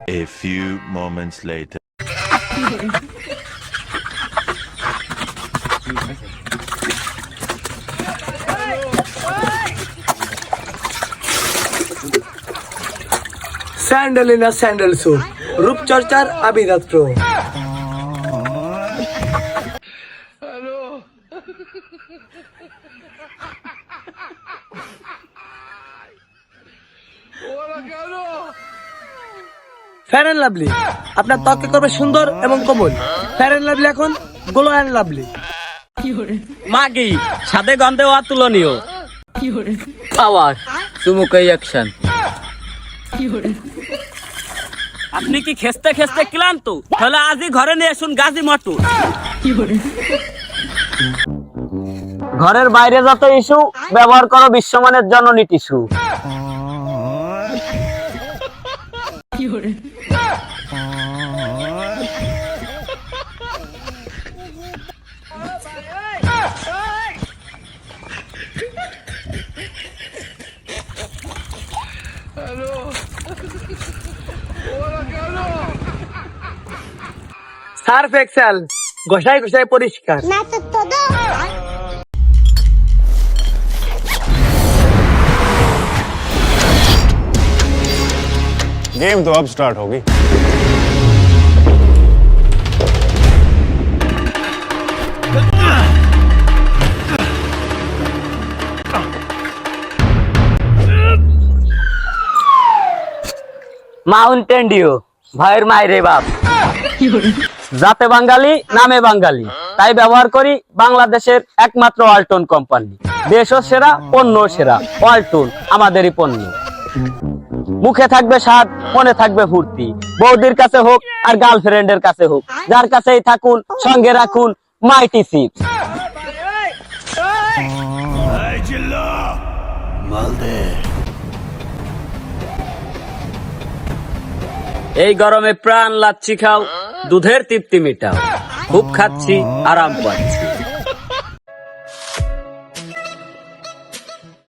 A few moments later. Sandalina sandal sweet রূপচর্চার আবিদাত্র Fair and lovely আপনার ত্বকে করবে সুন্দর এবং কোমল। ফ্যার অ্যান্ড লাভলি এখন গ্লো অ্যান্ড লাভলি মাগি সাথে গন্ধে অতুলনীয় পাওয়ার চুমুকাই অ্যাকশন আপনি কি খেসতে খেসতে ক্লান্ত? তাহলে আজই ঘরে নিয়ে আসুন গাজী মটু। ঘরের বাইরে যত ইস্যু ব্যবহার করো বিশ্বমানের জননী টিস্যু। সার্ফ এক্সেল ঘষাই ঘষাই পরিষ্কার Nasa todo. गेम तो अब स्टार्ट होगी মাউন্টেন ডিউ ভয়ের মায়ের বাপ জাতে বাঙালি নামে বাঙালি তাই ব্যবহার করি বাংলাদেশের একমাত্র ওয়ালটন কোম্পানি দেশও সেরা পণ্য সেরা ওয়ালটন আমাদেরই পণ্য মুখে থাকবে স্বাদ মনে থাকবে ফুর্তি। বৌদির কাছে হোক আর গার্লফ্রেন্ডের কাছে হোক যার কাছেই থাকুন সঙ্গে রাখুন মাইটি চিপস এই গরমে প্রাণ লাচ্ছি খাও দুধের তৃপ্তি মেটাও। খুব খাচ্ছি আরাম পাচ্ছি।